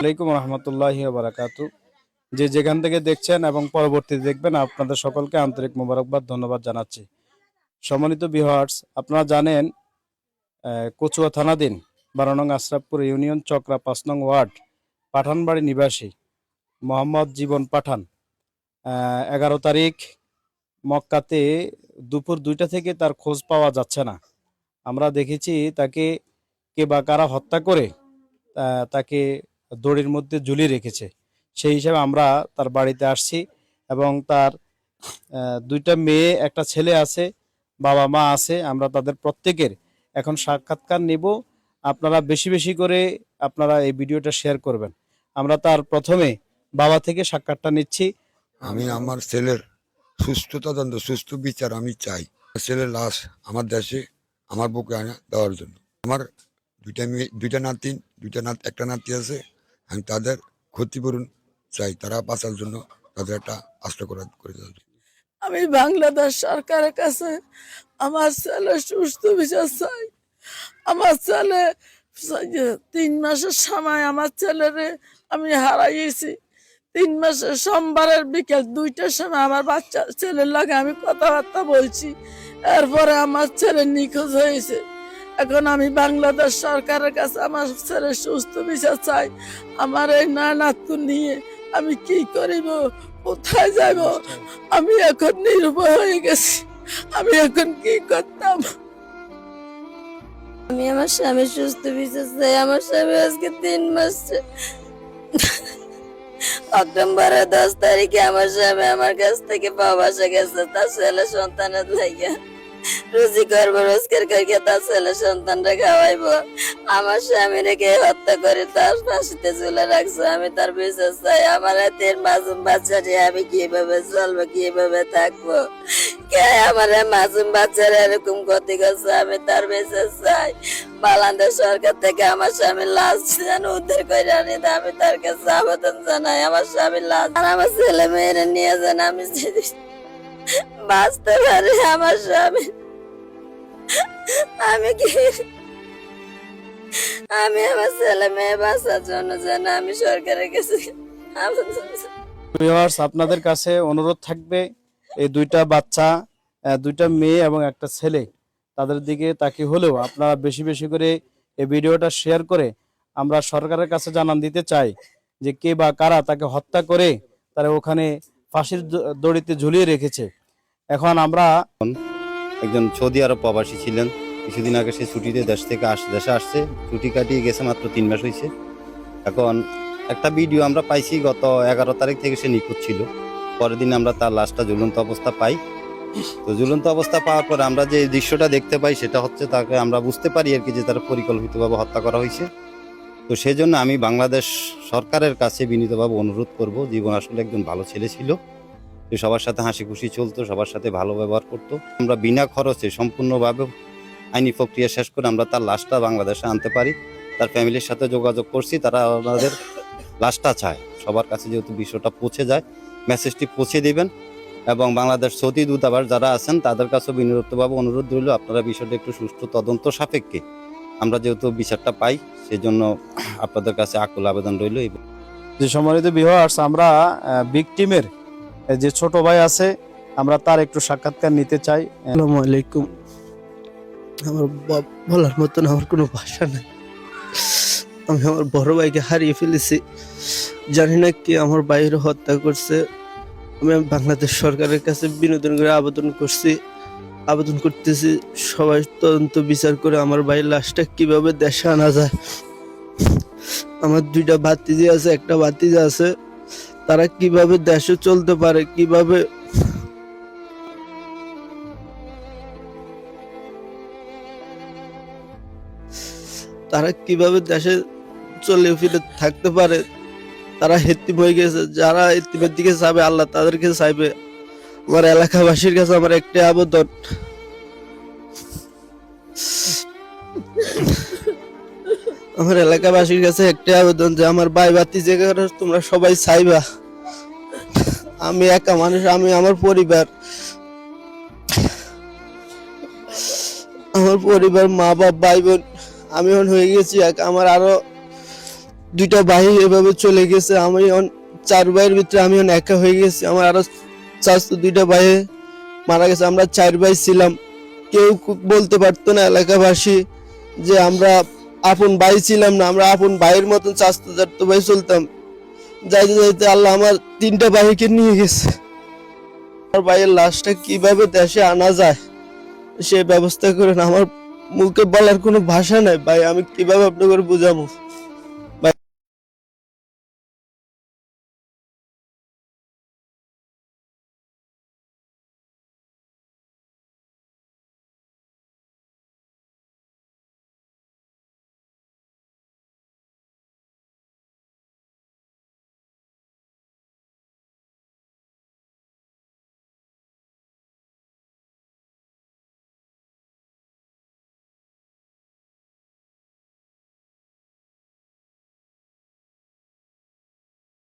আলাইকুম রহমতুল্লাহি বারাকাতু। যে যেখান থেকে দেখছেন এবং পরবর্তীতে দেখবেন, আপনাদের সকলকে আন্তরিক মোবারকবাদ, ধন্যবাদ জানাচ্ছি। সম্মানিত বিহার্স আপনারা জানেন কচুয়া থানাধীন বারো নং আশরাফপুর ইউনিয়ন চক্রা পাঁচ নং ওয়ার্ড, পাঠানবাড়ি নিবাসী মোহাম্মদ জীবন পাঠান। এগারো তারিখ মক্কাতে দুপুর দুইটা থেকে তার খোঁজ পাওয়া যাচ্ছে না। আমরা দেখেছি তাকে কে বা কারা হত্যা করে তাকে দড়ির মধ্যে ঝুলিয়ে রেখেছে। সেই হিসাবে আমরা তার বাড়িতে আসছি এবং তার দুইটা মেয়ে, একটা ছেলে আছে, বাবা মা আছে, আমরা তাদের প্রত্যেকের এখন সাক্ষাৎকার নেব। আপনারা বেশি বেশি করে আপনারা এই ভিডিওটা শেয়ার করবেন। আমরা তার প্রথমে বাবা থেকে সাক্ষাৎটা নিচ্ছি। আমি আমার ছেলের সুস্থ সুস্থ বিচার আমি চাই। ছেলের লাশ আমার দেশে, আমার বুকে আনা দেওয়ার জন্য। আমার দুইটা মেয়ে, দুইটা নাতি, দুইটা নাত, একটা নাতি আছে। আমি তাদের ক্ষতিপূরণ চাই। তারা বাঁচার জন্য তাদের একটা আশ্রয় করা, করে জন্য। আমি বাংলাদেশ সরকারের কাছে আমার ছেলে সুস্থ বিচার চাই। আমার ছেলে তিন মাসের সময় আমার ছেলেরে আমি হারাইয়েছি। তিন মাসের সোমবারের বিকেল দুইটার সময় আমার বাচ্চা ছেলের লাগে আমি কথাবার্তা বলছি। এরপরে আমার ছেলে নিখোঁজ হয়েছে। এখন আমি বাংলাদেশ সরকারের কাছে আমার ছেলে সুস্থ বিচার চাই। আমার এই নানাত্ম নিয়ে আমি কি করিব? কোথায় যাব? আমি এখন নির্ভয় হয়ে গেছি। আমি এখন কি করতাম? আমি আমার স্বামী সুস্থ বিচার চাই। আমার স্বামী আজকে তিন মাস অক্টোবরের দশ তারিখে আমার স্বামী আমার কাছ থেকে প্রবাসে গেছে, তার ছেলে সন্তানের লাগিয়া রুজি করব, রোজগার করিয়া তার ছেলে সন্তানরা খাওয়াইবো। আমার স্বামী রেখে হত্যা করে তার ফাঁসিতে ঝুলে রাখছে? আমি তার বিশ্বাস চাই, আমার হাতের মাসুম বাচ্চা নিয়ে আমি কীভাবে চলবো, কীভাবে থাকব? কে আমার মাসুম বাচ্চারা এরকম ক্ষতি করছে? আমি তার বিচার চাই। বাংলাদেশ সরকার থেকে আমার স্বামীর লাশ যেন উদ্ধার করে আনি আমি তার কাছে আবেদন জানাই। আমার স্বামীর লাশ আর আমার ছেলে মেয়েরা নিয়ে যান আমি বাঁচতে পারি, আমার স্বামী আমি কি আমি আমার ছেলে মেয়ে বাঁচার জন্য যেন আমি সরকারের কাছে আপনাদের কাছে অনুরোধ থাকবে, এই দুইটা বাচ্চা দুইটা মেয়ে এবং একটা ছেলে, তাদের দিকে তাকে হলেও আপনারা বেশি বেশি করে এই ভিডিওটা শেয়ার করে আমরা সরকারের কাছে জানান দিতে চাই যে কে বা কারা তাকে হত্যা করে তারা ওখানে ফাঁসির দড়িতে ঝুলিয়ে রেখেছে। এখন আমরা একজন সৌদি আরব প্রবাসী ছিলেন। কিছুদিন আগে সে ছুটিতে দেশ থেকে আস, দেশে আসছে। ছুটি কাটিয়ে গেছে মাত্র তিন মাস হয়েছে এখন একটা ভিডিও আমরা পাইছি, গত এগারো তারিখ থেকে সে নিখোঁজ ছিল। পরের দিন আমরা তার লাশটা ঝুলন্ত অবস্থা পাই। তো ঝুলন্ত অবস্থা পাওয়ার পর আমরা যে দৃশ্যটা দেখতে পাই, সেটা হচ্ছে তাকে আমরা বুঝতে পারি আর কি যে তার পরিকল্পিতভাবে হত্যা করা হয়েছে তো সেই জন্য আমি বাংলাদেশ সরকারের কাছে বিনীতভাবে অনুরোধ করব, জীবন আসলে একজন ভালো ছেলে ছিল। সে সবার সাথে হাসি খুশি চলতো, সবার সাথে ভালো ব্যবহার করতো। আমরা বিনা খরচে সম্পূর্ণভাবে আইনি প্রক্রিয়া শেষ করে আমরা তার লাশটা বাংলাদেশে আনতে পারি। তার ফ্যামিলির সাথে যোগাযোগ করছি, তারা আমাদের লাশটা চায়। সবার কাছে যেহেতু বিষয়টা পৌঁছে যায় মেসেজটি পৌঁছে দিবেন এবং বাংলাদেশ সৌদি দূতাবাস যারা আছেন, তাদের কাছেও বিনীতভাবে অনুরোধ রইল, আপনারা বিষয়টা একটু সুষ্ঠু তদন্ত সাপেক্ষে। আমরা যেহেতু বিচারটা পাই সেই জন্য আপনাদের কাছে আকুল আবেদন রইল। যে সম্মানিত ভিউয়ার্স আমরা ভিকটিমের যে ছোট ভাই আছে, আমরা তার একটু সাক্ষাৎকার নিতে চাই। আসসালামু আলাইকুম। আমার বলার মতন আমার কোনো ভাষা নাই। আমি আমার বড় ভাইকে হারিয়ে ফেলেছি। জানি না কি আমার বাইরে হত্যা করছে। আমি বাংলাদেশ সরকারের কাছে বিনোদন করে আবেদন করছি। আবেদন করতেছি, সবাই তদন্ত বিচার করে আমার ভাইয়ের লাশটা কীভাবে দেশে আনা যায়। আমার দুইটা ভাতিজি আছে, একটা ভাতিজা আছে। তারা কীভাবে দেশে চলতে পারে, কীভাবে তারা কীভাবে দেশে চলে ফিরে থাকতে পারে, তারা হেতিম হয়ে গেছে। যারা হেতিমের দিকে চাবে আল্লাহ তাদেরকে চাইবে। আমার এলাকাবাসীর কাছে আমার একটা আবেদন। আমার এলাকাবাসীর কাছে একটা আবেদন যে আমার ভাই বাতি যে তোমরা সবাই চাইবা। আমি একা মানুষ, আমি আমার পরিবার। আমার পরিবার, মা বাপ, ভাই বোন, আমি এখন হয়ে গেছি, এক আমার আরও দুইটা ভাই এভাবে চলে গেছে, আমি চার ভাইয়ের ভিতরে আমি একা হয়ে গেছি, আমার আরও চারশো দুইটা ভাই মারা গেছে, আমরা চার ভাই ছিলাম। কেউ বলতে পারতো না এলাকাবাসী যে আমরা আপন ভাই ছিলাম না, আমরা আপন ভাইয়ের মতন চাষতে চারশো ভাই চলতাম। যাইতে যাইতে আল্লাহ আমার তিনটা ভাইকে নিয়ে গেছে। আমার ভাইয়ের লাশটা কীভাবে দেশে আনা যায়, সে ব্যবস্থা করেন, আমার মুখে বলার কোনো ভাষা নাই। ভাই, আমি কীভাবে আপনাকে বুঝাবো?